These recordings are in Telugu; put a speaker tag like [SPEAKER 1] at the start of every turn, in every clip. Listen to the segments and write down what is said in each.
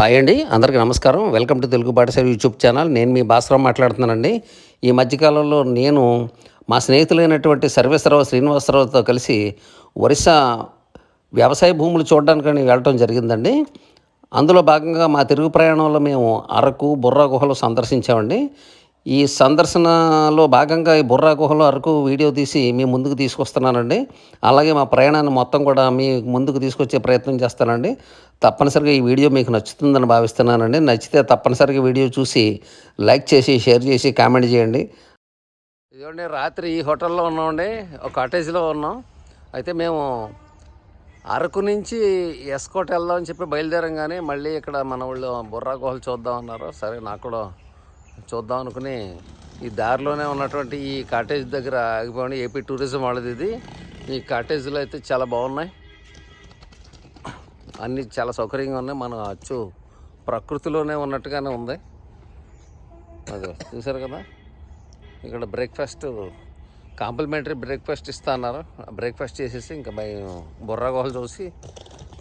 [SPEAKER 1] హాయ్ అండి అందరికీ నమస్కారం. వెల్కమ్ టు తెలుగు పాఠశాల యూట్యూబ్ ఛానల్. నేను మీ భాస్వరావు మాట్లాడుతున్నానండి. ఈ మధ్యకాలంలో నేను మా స్నేహితులైనటువంటి సర్వేశ్వరరావు శ్రీనివాసరావుతో కలిసి ఒరిస్సా వ్యవసాయ భూములు చూడడానికని వెళ్ళటం జరిగిందండి. అందులో భాగంగా మా తిరుగు ప్రయాణంలో మేము అరకు బుర్ర గుహలు సందర్శించామండి. ఈ సందర్శనలో భాగంగా ఈ బుర్రా గుహలో అరకు వీడియో తీసి మీ ముందుకు తీసుకొస్తున్నానండి. అలాగే మా ప్రయాణాన్ని మొత్తం కూడా మీ ముందుకు తీసుకొచ్చే ప్రయత్నం చేస్తానండి. తప్పనిసరిగా ఈ వీడియో మీకు నచ్చుతుందని భావిస్తున్నానండి. నచ్చితే తప్పనిసరిగా వీడియో చూసి లైక్ చేసి షేర్ చేసి కామెంట్ చేయండి. ఇదిగోండి రాత్రి ఈ హోటల్లో ఉన్నామండి. ఒక కాటేజ్లో ఉన్నాం. అయితే మేము అరకు నుంచి ఎస్కోట్ వెళ్దామని చెప్పి బయలుదేరం కానీ మళ్ళీ ఇక్కడ మన వాళ్ళు బుర్రా గుహలు చూద్దాం అన్నారు. సరే నాకు కూడా చూద్దాం అనుకుని ఈ దారిలోనే ఉన్నటువంటి ఈ కాటేజ్ దగ్గర ఆగిపోయి ఏపీ టూరిజం వాళ్ళది ఇది. ఈ కాటేజీలో అయితే చాలా బాగున్నాయి. అన్నీ చాలా సౌకర్యంగా ఉన్నాయి. మనం అచ్చు ప్రకృతిలోనే ఉన్నట్టుగానే ఉంది. అది చూసారు కదా? ఇక్కడ బ్రేక్ఫాస్ట్ కాంప్లిమెంటరీ బ్రేక్ఫాస్ట్ ఇస్తా అన్నారు. బ్రేక్ఫాస్ట్ చేసేసి ఇంకా బై బుర్రా చూసి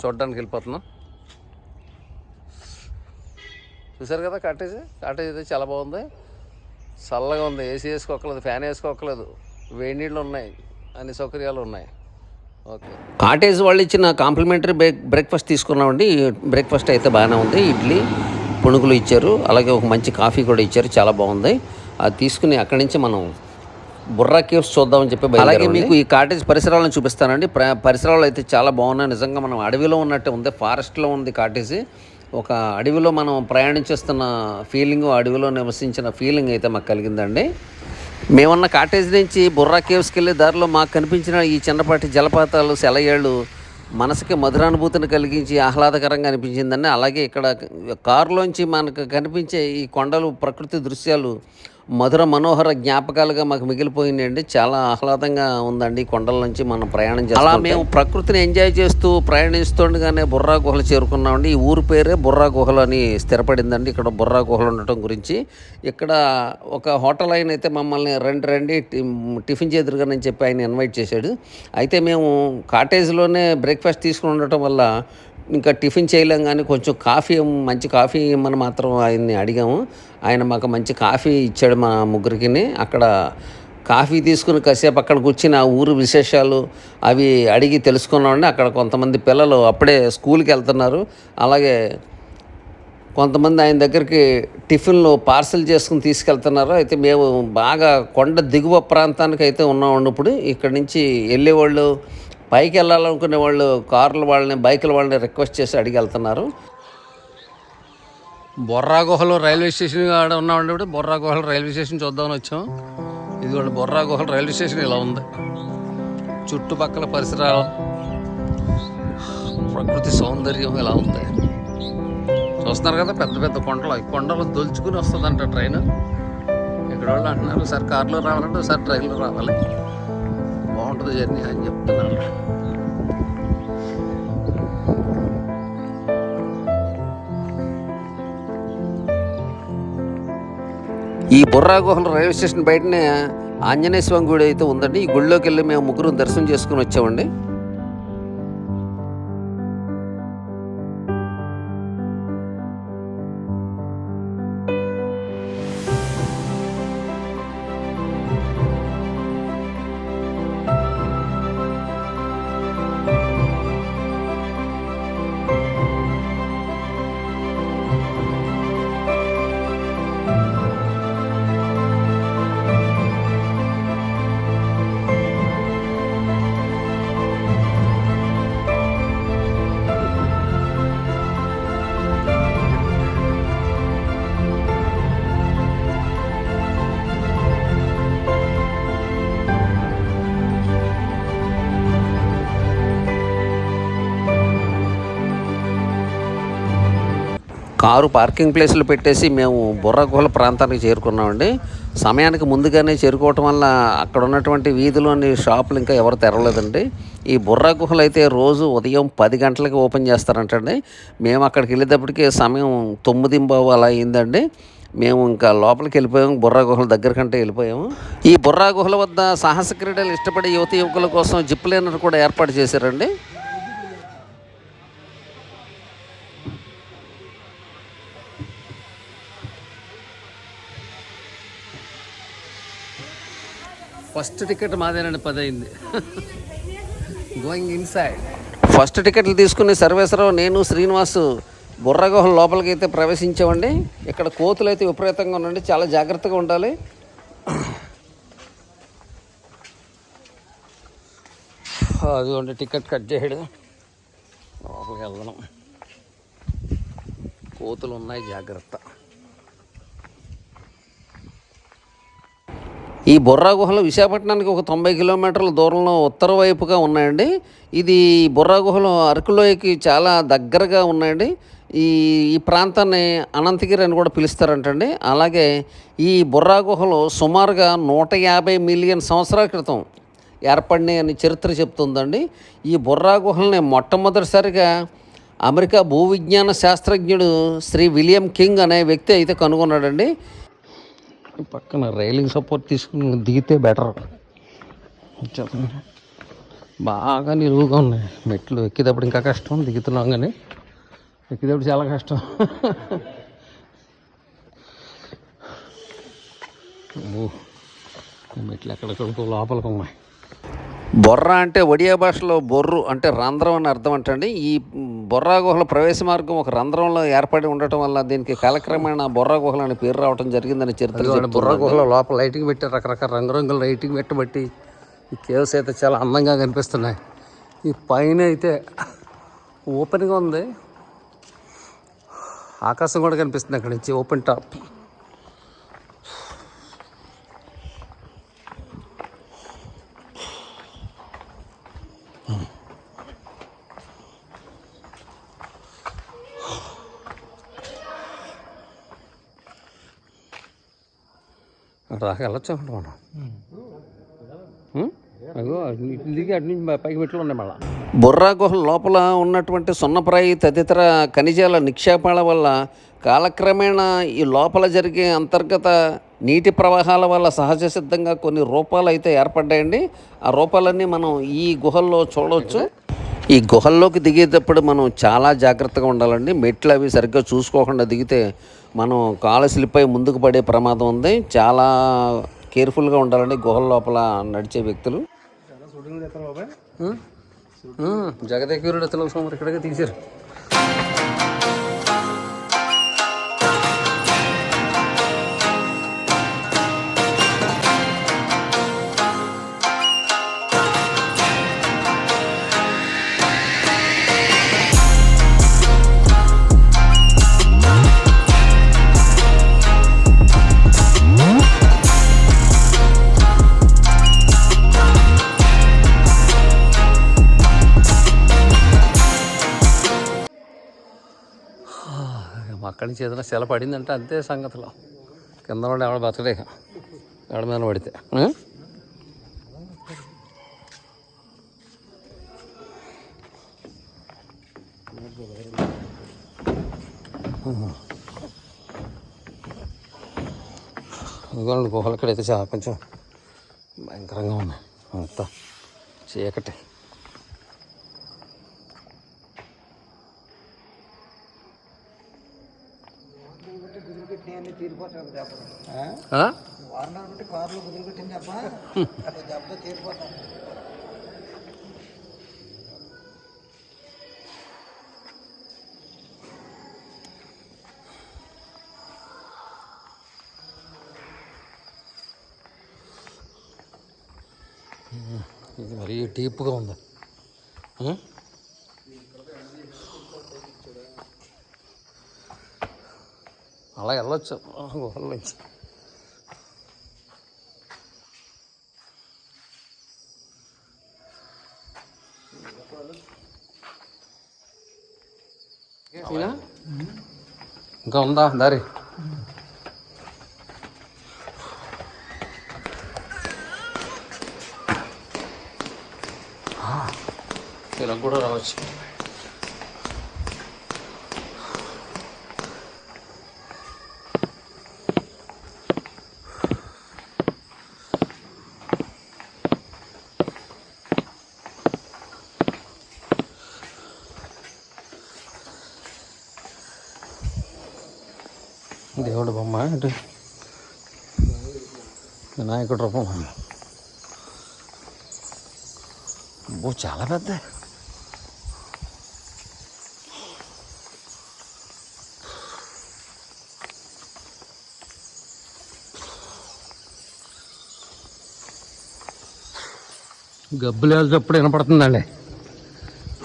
[SPEAKER 1] చూడడానికి వెళ్ళిపోతున్నాం. చూసారు కదా కాటేజ్ కాటేజ్ అయితే చాలా బాగుంది. చల్లగా ఉంది. ఏసీ వేసుకోకలేదు ఫ్యాన్ వేసుకోకలేదు వేడి నీళ్ళు ఉన్నాయి. అన్ని సౌకర్యాలు ఉన్నాయి. ఓకే కాటేజ్ వాళ్ళు ఇచ్చిన కాంప్లిమెంటరీ బ్రేక్ బ్రేక్ఫాస్ట్ తీసుకున్నామండి. బ్రేక్ఫాస్ట్ అయితే బాగానే ఉంది. ఇడ్లీ పుణుకులు ఇచ్చారు. అలాగే ఒక మంచి కాఫీ కూడా ఇచ్చారు. చాలా బాగుంది. అది తీసుకుని అక్కడి నుంచి మనం బుర్రా కేవ్స్ చూద్దామని చెప్పి అలాగే మీకు ఈ కాటేజ్ పరిసరాలను చూపిస్తానండి. ప్ర- పరిసరాలు అయితే చాలా బాగున్నాయి. నిజంగా మనం అడవిలో ఉన్నట్టే ఉంది. ఫారెస్ట్లో ఉంది కాటేజ్ ఒక అడవిలో మనం ప్రయాణించేస్తున్న ఫీలింగ్ అడవిలో నివసించిన ఫీలింగ్ అయితే మాకు కలిగిందండి. మేమున్న కాటేజ్ నుంచి బుర్రా కేవ్స్కి వెళ్ళే దారిలో మాకు కనిపించిన ఈ చిన్నపాటి జలపాతాలు సెలయేళ్ళు మనసుకి మధురానుభూతిని కలిగించి ఆహ్లాదకరంగా అనిపించిందండి. అలాగే ఇక్కడ కారులోంచి మనకు కనిపించే ఈ కొండలు ప్రకృతి దృశ్యాలు మధుర మనోహర జ్ఞాపకాలుగా మాకు మిగిలిపోయిందండి చాలా ఆహ్లాదంగా ఉందండి కొండల నుంచి మనం ప్రయాణం చేస్తాం అలా మేము ప్రకృతిని ఎంజాయ్ చేస్తూ ప్రయాణిస్తుండగానే బుర్రా గుహలు చేరుకున్నామండి. ఈ ఊరు పేరే బుర్రా గుహలు అని స్థిరపడిందండి. ఇక్కడ బుర్రా గుహలు ఉండటం గురించి. ఇక్కడ ఒక హోటల్ ఆయన అయితే మమ్మల్ని రండి రండి టిఫిన్ చేదురుగా అని చెప్పి ఆయన ఇన్వైట్ చేశాడు. అయితే మేము కాటేజ్లోనే బ్రేక్ఫాస్ట్ తీసుకుని ఉండటం వల్ల ఇంకా టిఫిన్ చేయలేం కానీ కొంచెం కాఫీ మంచి కాఫీ ఇమ్మని మాత్రం ఆయన్ని అడిగాము. ఆయన మాకు మంచి కాఫీ ఇచ్చాడు మా ముగ్గురికి. అక్కడ కాఫీ తీసుకుని కాసేపు అక్కడ కూర్చుని ఆ ఊరు విశేషాలు అవి అడిగి తెలుసుకున్నామండి. అక్కడ కొంతమంది పిల్లలు అప్పుడే స్కూల్కి వెళ్తున్నారు. అలాగే కొంతమంది ఆయన దగ్గరికి టిఫిన్లు పార్సల్ చేసుకుని తీసుకెళ్తున్నారు. అయితే మేము బాగా కొండ దిగువ ప్రాంతానికి అయితే ఉన్నాం ఇప్పుడు. ఇక్కడ నుంచి వెళ్ళేవాళ్ళు పైకి వెళ్ళాలనుకునే వాళ్ళు కార్ల వాళ్ళని బైకుల వాళ్ళని రిక్వెస్ట్ చేసి అడిగి వెళ్తున్నారు. బొర్రా గుహలో రైల్వే స్టేషన్ ఆడ ఉన్నామండి ఇప్పుడు బొర్రా గుహలు రైల్వే స్టేషన్ చూద్దామని వచ్చాం. ఇదిగోండి బొర్రా గుహలు రైల్వే స్టేషన్ ఇలా ఉంది. చుట్టుపక్కల పరిసరాలు ప్రకృతి సౌందర్యం ఇలా ఉంది. చూస్తున్నారు కదా పెద్ద పెద్ద కొండలు. ఈ కొండలు దొలుచుకుని వస్తుందంట ట్రైన్. ఇక్కడ వాళ్ళు అంటున్నారు సార్ కార్లో రావాలంటే సార్ ట్రైన్లో రావాలి. బాగుంటుంది జర్నీ అని చెప్తున్నాను ఈ బుర్రా గుహల రైల్వే స్టేషన్ బయటనే ఆంజనేయ స్వామి గుడి అయితే ఉందండి. ఈ గుడిలోకి వెళ్ళి మేము ముగ్గురు దర్శనం చేసుకుని వచ్చామండి. కారు పార్కింగ్ ప్లేస్లో పెట్టేసి మేము బుర్రగుహల ప్రాంతానికి చేరుకున్నామండి. సమయానికి ముందుగానే చేరుకోవటం వల్ల అక్కడ ఉన్నటువంటి వీధిలోని షాపులు ఇంకా ఎవరు తెరవలేదండి. ఈ బుర్ర గుహలు అయితే రోజు ఉదయం పది గంటలకి ఓపెన్ చేస్తారంటండి. మేము అక్కడికి వెళ్ళేటప్పటికి సమయం తొమ్మిది బావు అలా అయిందండి. మేము ఇంకా లోపలికి వెళ్ళిపోయాము బుర్రా గుహల దగ్గర కంటే వెళ్ళిపోయాము. ఈ బుర్రా గుహల వద్ద సాహస క్రీడలు ఇష్టపడే యువత యువకుల కోసం జిప్ లైనర్ కూడా ఏర్పాటు చేశారండి. ఫస్ట్ టికెట్ మాదేనండి పది అయింది గోయింగ్ ఇన్సైడ్ ఫస్ట్ టికెట్లు తీసుకుని సర్వేశ్వరరావు నేను శ్రీనివాస్ బుర్రగుహల లోపలికి అయితే ప్రవేశించామండి. ఇక్కడ కోతులు అయితే విపరీతంగా ఉండండి చాలా జాగ్రత్తగా ఉండాలి. అదిగోండి టికెట్ కట్ చేయడం. లోపలికి వెళ్దాం. కోతులు ఉన్నాయి జాగ్రత్త. ఈ బొర్రా గుహలు విశాఖపట్నానికి ఒక తొంభై కిలోమీటర్ల దూరంలో ఉత్తర వైపుగా ఉన్నాయండి. ఇది బొర్రా గుహలు అరకులోయకి చాలా దగ్గరగా ఉన్నాయండి. ఈ ఈ ప్రాంతాన్ని అనంతగిరి అని కూడా పిలుస్తారంటండి. అలాగే ఈ బొర్రా గుహలు సుమారుగా నూట యాభై మిలియన్ సంవత్సరాల క్రితం ఏర్పడినాయి అని చరిత్ర చెప్తుందండి. ఈ బొర్రా గుహల్ని మొట్టమొదటిసారిగా అమెరికా భూ విజ్ఞాన శాస్త్రజ్ఞుడు శ్రీ విలియం కింగ్ అనే వ్యక్తి అయితే కనుగొన్నాడండి. పక్కన రైలింగ్ సపోర్ట్ తీసుకుని దిగితే బెటర్ బాగా నిలువుగా ఉన్నాయి. మెట్లు ఎక్కేటప్పుడు ఇంకా కష్టం దిగుతున్నాం కానీ ఎక్కేటప్పుడు చాలా కష్టం. మెట్లు ఎక్కడెక్కడికో లోపలికి ఉన్నాయి. బొర్ర అంటే ఒడియా భాషలో బొర్రు అంటే రంధ్రం అని అర్థం అంటండి. ఈ బొర్రా గుహల ప్రవేశ మార్గం ఒక రంధ్రంలో ఏర్పడి ఉండటం వల్ల దీనికి కాలక్రమేణా బొర్రా గుహలు అనే పేరు రావడం జరిగిందని చరిత్ర బొర్రా గుహల లోపల లైటింగ్ పెట్టి రకరకాల రంగురంగుల లైటింగ్ పెట్టబట్టి ఈ కేవ్స్ అయితే చాలా అందంగా కనిపిస్తున్నాయి. ఈ పైన అయితే ఓపెన్గా ఉంది. ఆకాశం కూడా కనిపిస్తుంది అక్కడి నుంచి. ఓపెన్ టాప్ రాక వెళ్ళొచ్చు అనుకుంటా మనం ఉం? అగో అటు నుంచి దిగి అటు నుంచి పైకి మెట్లు ఉన్నాయి మళ్ళా. బుర్రా గుహల లోపల ఉన్నటువంటి సున్నప్రాయి తదితర ఖనిజాల నిక్షేపాల వల్ల కాలక్రమేణా ఈ లోపల జరిగే అంతర్గత నీటి ప్రవాహాల వల్ల సహజ సిద్ధంగా కొన్ని రూపాలు అయితే ఏర్పడ్డాయండి. ఆ రూపాలన్నీ మనం ఈ గుహల్లో చూడవచ్చు ఈ గుహల్లోకి దిగేటప్పుడు మనం చాలా జాగ్రత్తగా ఉండాలండి. మెట్లు అవి సరిగ్గా చూసుకోకుండా దిగితే మనం కాలు స్లిప్ అయి ముందుకు పడే ప్రమాదం ఉంది. చాలా కేర్ఫుల్గా ఉండాలండి గుహల లోపల నడిచే వ్యక్తులు. తెలుగు సోమరు ఇక్కడికే తీశారు. అక్కడి నుంచి ఏదైనా సెల పడిందంటే అంతే సంగతిలో కింద ఉండి ఎవడ బతకడే ఎవడ మీద పడితే ఆ? ఇదిగోండి గుహలు ఇక్కడైతే చాలా కొంచెం భయంకరంగా ఉన్నాయి అంతా చీకటి ఇది మరీ డీప్గా ఉంది. అలా వెళ్ళొచ్చు ఆ, గుహల నుంచి ఈయన? ఇంకా ఉందా దారి ఇలా కూడా రావచ్చు దేవుడు బొమ్మ అంటే వినాయకుడు రూపం. ఓ చాలా పెద్ద. గబ్బిలాలు చప్పుడు వినపడుతుందండి.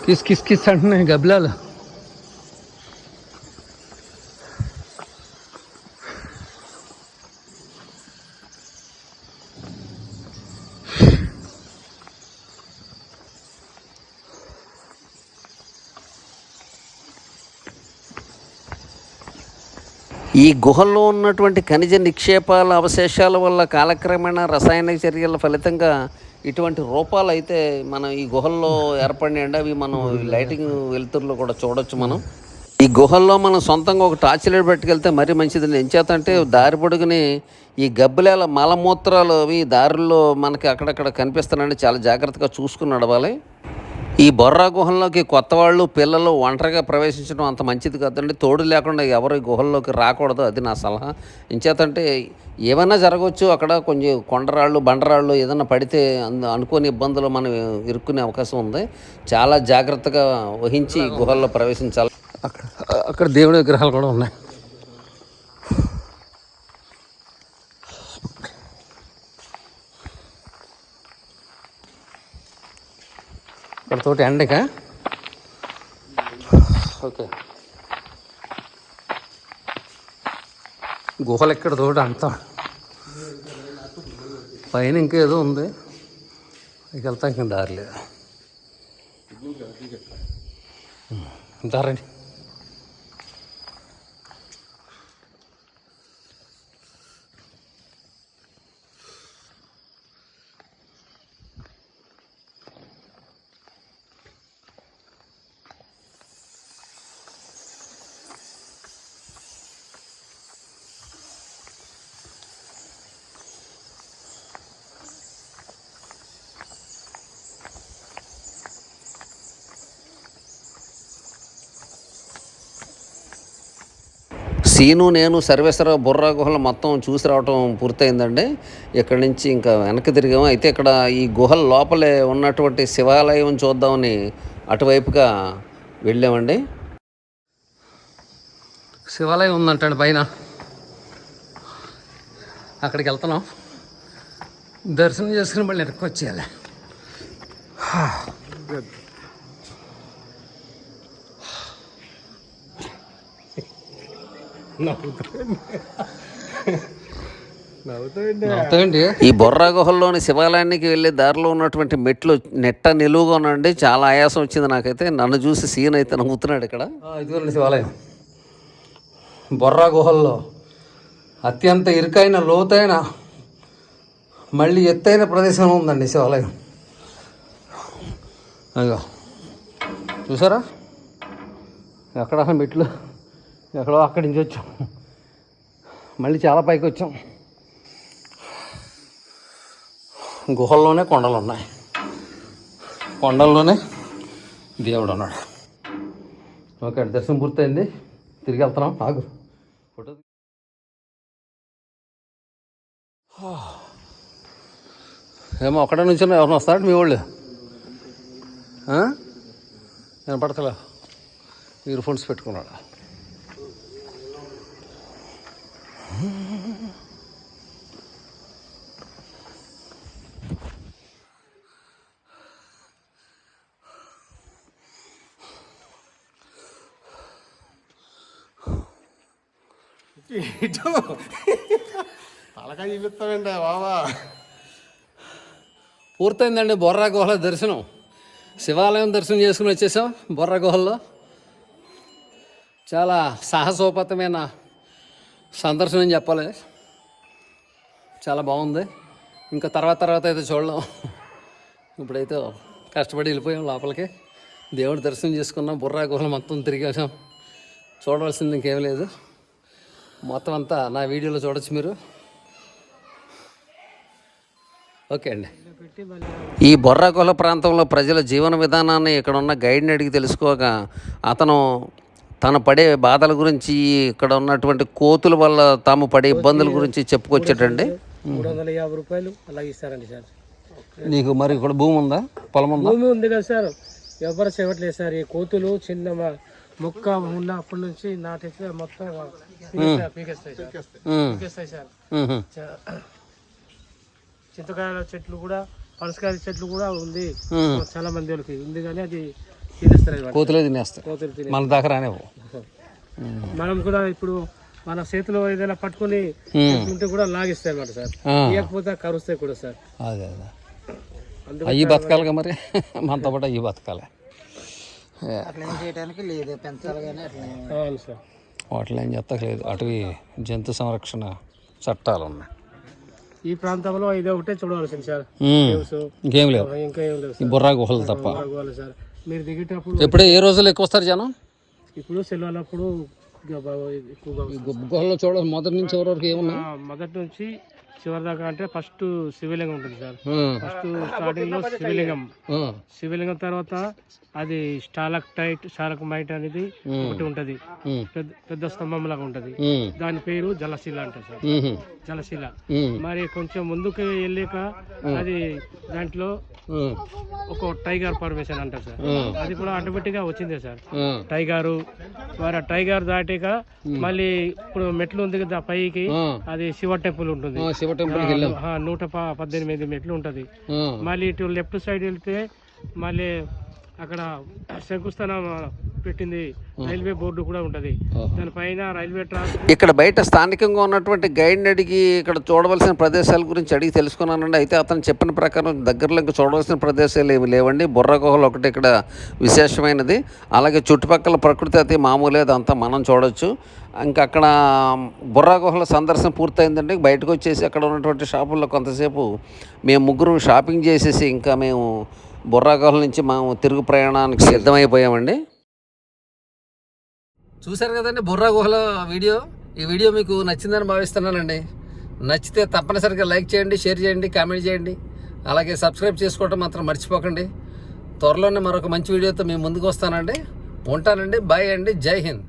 [SPEAKER 1] కిస్ కిస్ కిస్ అంటున్నాయి గబ్బిలాలు. ఈ గుహల్లో ఉన్నటువంటి ఖనిజ నిక్షేపాల అవశేషాల వల్ల కాలక్రమేణా రసాయన చర్యల ఫలితంగా ఇటువంటి రూపాలు అయితే మనం ఈ గుహల్లో ఏర్పడినాయండి. అవి మనం లైటింగ్ వెలుతురులో కూడా చూడొచ్చు మనం. ఈ గుహల్లో మనం సొంతంగా ఒక టార్చ్ లైట్ పెట్టుకెళ్తే మరీ మంచిది. ఎంచేతంటే దారి పొడుగుని ఈ గబ్బిలాల మలమూత్రాలు అవి దారుల్లో మనకి అక్కడక్కడ కనిపిస్తున్నాయని చాలా జాగ్రత్తగా చూసుకుని నడవాలి. ఈ బొర్రా గుహంలోకి కొత్త వాళ్ళు పిల్లలు ఒంటరిగా ప్రవేశించడం అంత మంచిది కాదండి. తోడు లేకుండా ఎవరు ఈ గుహల్లోకి రాకూడదు. అది నా సలహా. ఇంచేతంటే ఏమైనా జరగవచ్చు. అక్కడ కొంచెం కొండరాళ్ళు బండరాళ్ళు ఏదైనా పడితే అనుకోని ఇబ్బందులు మనం ఇరుక్కునే అవకాశం ఉంది. చాలా జాగ్రత్తగా వహించి గుహల్లో ప్రవేశించాలి. అక్కడ అక్కడ దేవుడి విగ్రహాలు కూడా ఉన్నాయి. ఇక్కడ తోటి ఎండక ఓకే. గుహలు ఇక్కడ తోటి అంతా. పైన ఇంకేదో ఉంది. ఇక వెళ్తాం ఇంకా దారి లేదు దారండి సీను నేను సర్వేశ్వర బుర్రా గుహలు మొత్తం చూసి రావటం పూర్తయిందండి. ఇక్కడ నుంచి ఇంకా వెనక్కి తిరిగాము. అయితే ఇక్కడ ఈ గుహల లోపలే ఉన్నటువంటి శివాలయం చూద్దామని అటువైపుగా వెళ్ళామండి. శివాలయం ఉందంటండి పైన. అక్కడికి వెళ్తున్నాం. దర్శనం చేసుకుని మళ్ళీ వెనక్కి వచ్చేయాలి. ఈ బొర్రా గుహల్లోని శివాలయానికి వెళ్ళే దారిలో ఉన్నటువంటి మెట్లు నెట్ట నిలువుగా ఉండండి చాలా ఆయాసం వచ్చింది నాకైతే. నన్ను చూసి సీన్ అయితే నవ్వుతున్నాడు ఇక్కడ. ఇదిగోండి శివాలయం. బొర్రా గుహల్లో అత్యంత ఇరుకైన లోతైన మళ్ళీ ఎత్తైన ప్రదేశం ఉందండి శివాలయం. అయ్యో. చూసారా? ఎక్కడ మెట్లు? ఎక్కడో అక్కడి నుంచి వచ్చాం. మళ్ళీ చాలా పైకి వచ్చాం. గుహల్లోనే కొండలు ఉన్నాయి. కొండల్లోనే దేవుడు ఉన్నాడు. ఓకే దర్శనం పూర్తయింది. తిరిగి వెళ్తున్నాం. ఆగు. ఫోటో ఏమో అక్కడే నుంచి ఎవరిని వస్తాడు మీ వాళ్ళు? నేను పడతలే. ఇయర్ ఫోన్స్ పెట్టుకున్నాడు
[SPEAKER 2] ఇటు తలకాయ చూపిస్తామండి బాబా
[SPEAKER 1] పూర్తయిందండి బొర్రా గుహల దర్శనం. శివాలయం దర్శనం చేసుకుని వచ్చేసాం బొర్రా గుహల్లో. చాలా సాహసోపతమైన సందర్శనం చెప్పాలి. చాలా బాగుంది. ఇంకా తర్వాత తర్వాత అయితే చూడలేం. ఇప్పుడైతే కష్టపడి వెళ్ళిపోయాం లోపలికి. దేవుడి దర్శనం చేసుకున్నాం. బుర్రా గుహలు మొత్తం తిరిగేసాం చూడవలసింది ఇంకేం లేదు. మొత్తం అంతా నా వీడియోలో చూడొచ్చు మీరు. ఓకే అండి. ఈ బొర్రాకొల ప్రాంతంలో ప్రజల జీవన విధానాన్ని ఇక్కడ ఉన్న గైడ్ని అడిగి తెలుసుకోగా అతను తను పడే బాధల గురించి ఇక్కడ ఉన్నటువంటి కోతుల వల్ల తాము పడే ఇబ్బందుల గురించి చెప్పుకొచ్చాడండి
[SPEAKER 2] మూడు వందల యాభై రూపాయలు అలా ఇస్తారండి సార్.
[SPEAKER 1] నీకు మరి ఇక్కడ భూమి ఉందా? పొలం ఉందా?
[SPEAKER 3] భూమి ఉంది కదా సార్. ఎవరు చేయట్లేదు సార్. ఈ కోతులు చిన్న మొక్క ఉన్నప్పటి నుంచి నాటేస్తే మొత్తం పీకేస్తాయి- సార్. పీకేస్తాయి సార్. చింతకాయల చెట్లు కూడా పనసకాయల చెట్లు కూడా ఉంది. చాలా మంది వాళ్ళకి. ఉంది కానీ అది.
[SPEAKER 1] కోతులే తినేస్తాయి మన దాకా రానివ్వు
[SPEAKER 3] మనం కూడా ఇప్పుడు మన చేతిలో ఏదైనా పట్టుకొని. ఉంటే కూడా లాగిస్తాయి అన్నమాట సార్ ఇవ్వకపోతే కరుస్తాయి కూడా సార్.
[SPEAKER 1] అదే అదే. అయ్యి బతకాలిగా మరి. మనతో పాటు అయ్యి బతకాలి. వాటిలో ఏం చెత్తలేదు అటవీ జంతు సంరక్షణ చట్టాలు ఉన్నాయి.
[SPEAKER 3] ఈ ప్రాంతంలో ఇది ఒకటే చూడవలసింది సార్.
[SPEAKER 1] ఇంకేం లేవు
[SPEAKER 3] ఇంకా ఏం లేదు
[SPEAKER 1] ఈ బుర్రా గుహలు తప్ప.
[SPEAKER 3] Sir sir. మీరు దిగేటప్పుడు
[SPEAKER 1] ఎప్పుడే ఏ రోజులు ఎక్కువ వస్తారు జనం
[SPEAKER 3] ఇప్పుడు సెలవులప్పుడు ఎక్కువగా.
[SPEAKER 1] గుహల్లో చూడ మొదటి నుంచి ఎవరి వరకు ఏమున్నా
[SPEAKER 3] మొదటి నుంచి చివరి దాకా అంటే ఫస్ట్ శివలింగం ఉంటుంది సార్. ఫస్ట్ స్టార్టింగ్లో శివలింగం. శివలింగం తర్వాత అది స్టాలక్ టైట్ స్టాలక్ మైట్ అనేది ఒకటి ఉంటది. పెద్ద స్తంభం లాగా ఉంటది. దాని పేరు జలశిల అంటారు సార్. జలశిల. మరి కొంచెం ముందుకు వెళ్ళాక అది దాంట్లో ఒక టైగర్ పర్మిషన్ అంటారు సార్. అది కూడా ఆటోమేటిక్గా వచ్చిందే సార్. టైగరు. మరి టైగర్ దాటాక మళ్ళీ ఇప్పుడు మెట్లు ఉంది కదా పైకి అది శివ టెంపుల్ ఉంటుంది.
[SPEAKER 1] శివ టెంపుల్కి వెళ్ళాం.
[SPEAKER 3] ఆ, నూట పద్దెనిమిది మెట్లు ఉంటది. మళ్ళీ ఇటు లెఫ్ట్ సైడ్ వెళ్తే మళ్ళీ అక్కడ శంకుస్థానం పెట్టింది. రైల్వే బోర్డు కూడా ఉంటది. దానిపైన రైల్వే ట్రాక్.
[SPEAKER 1] ఇక్కడ బయట స్థానికంగా ఉన్నటువంటి గైడ్ని అడిగి ఇక్కడ చూడవలసిన ప్రదేశాల గురించి అడిగి తెలుసుకున్నానండి. అయితే అతను చెప్పిన ప్రకారం దగ్గరలో ఇంకా చూడవలసిన ప్రదేశాలు ఏమి లేవండి. బుర్ర గుహలు ఒకటి ఇక్కడ విశేషమైనది. అలాగే చుట్టుపక్కల ప్రకృతి అయితే మామూలే అదంతా మనం చూడొచ్చు. ఇంకా అక్కడ బుర్రా గుహల సందర్శన పూర్తయిందండి. బయటకు వచ్చేసి అక్కడ ఉన్నటువంటి షాపుల్లో కొంతసేపు మేము ముగ్గురు షాపింగ్ చేసేసి ఇంకా మేము బుర్రా గుహల నుంచి మేము తిరుగు ప్రయాణానికి సిద్ధమైపోయామండి. చూశారు కదండి బుర్రా గుహల వీడియో? ఈ వీడియో మీకు నచ్చిందని భావిస్తున్నానండి. నచ్చితే తప్పనిసరిగా లైక్ చేయండి షేర్ చేయండి కామెంట్ చేయండి. అలాగే సబ్స్క్రైబ్ చేసుకోవడం మాత్రం మర్చిపోకండి. త్వరలోనే మరొక మంచి వీడియోతో మేము ముందుకు వస్తానండి. ఉంటానండి. బాయ్ అండి. జై హింద్.